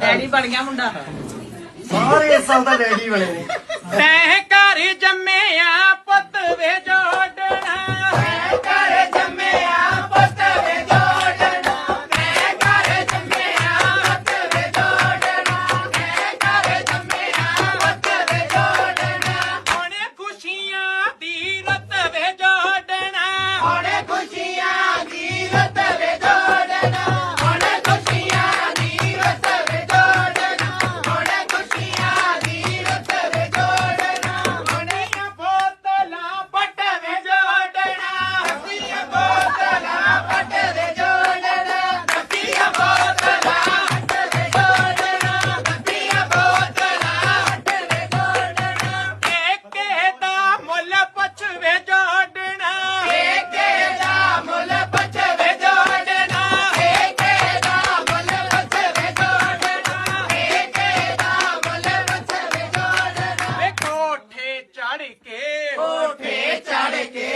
Daddy ਬਣ ਗਿਆ ਮੁੰਡਾ। ਸਾਰੇ ਸਾਲ ਦਾ ਡੈਡੀ ਬਣੇ ਨੇ। ਤੈ ਘਰ ਆ चाड़े के ओके चाड़े के